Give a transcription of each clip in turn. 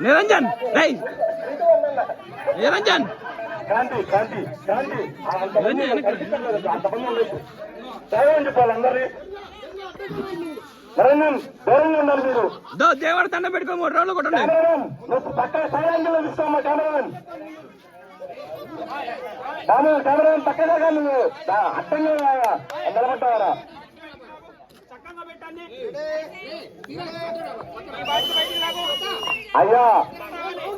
నిరంజన్ రై నిరంజన్. కాంతి కాంతి కాంతి చెప్పాలి అందరినీ. నిరంజన్ దూరంగా ఉండాలి మీరు. దో దేవాడు దండ పెట్టుకో మూడు రోజులు కొట్టండి. నువ్వు పక్కన సైడ్ యాంగిల్ తీసుకోమ్మా కెమెరామెన్. కెమెరా కెమెరామెన్ పక్కనే కానీ నువ్వు. దా- అడ్డంగా నిలబడ్డావరా అయ్యా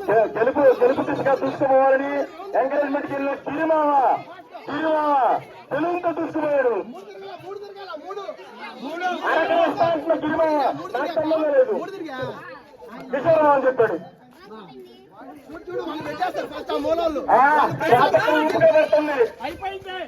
గె- గెలుపు గెలుపు దిశగా తీసుకుపోవాలని ఎంకరేజ్మెంట్ వెళ్ళిన కిరిమావ కిరిమావ తెలుగుతో తీసుకుపోయాడు అరకే ఇస్తా నాకు సంబంధం లేదు కిషోరావు అని చెప్పాడు అయిపోయింది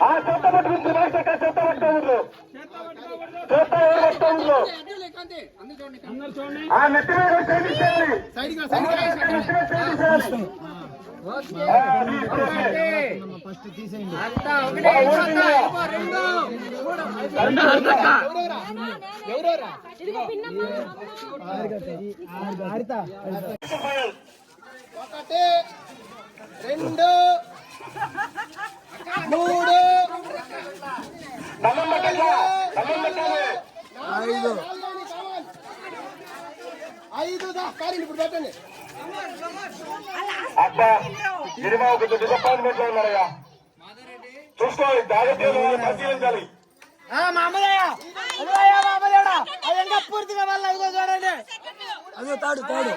ఆ, చెత్త పట్టుకుంది బయట చెత్త పట్టుకోవద్దు చెత్త ఎవరు పట్టుకోవద్దు ఆ నెత్తి మీద చేయించాలి నెత్తి మీద చేయించాలి ఆ, ఒకటి రెండు మూడు ఐదు. అబ్బా గిరిమా ఒక డిసప్పాయింట్మెంట్లో ఉన్నారయ్యా. చూసుకోవాలి జాగ్రత్తగా పరిశీలించాలి. మామయ్య మామయ్యడా అది ఇంకా పూర్తిగా వల్ల అదిగో చూడండి. అదిగో తాడు తాడు.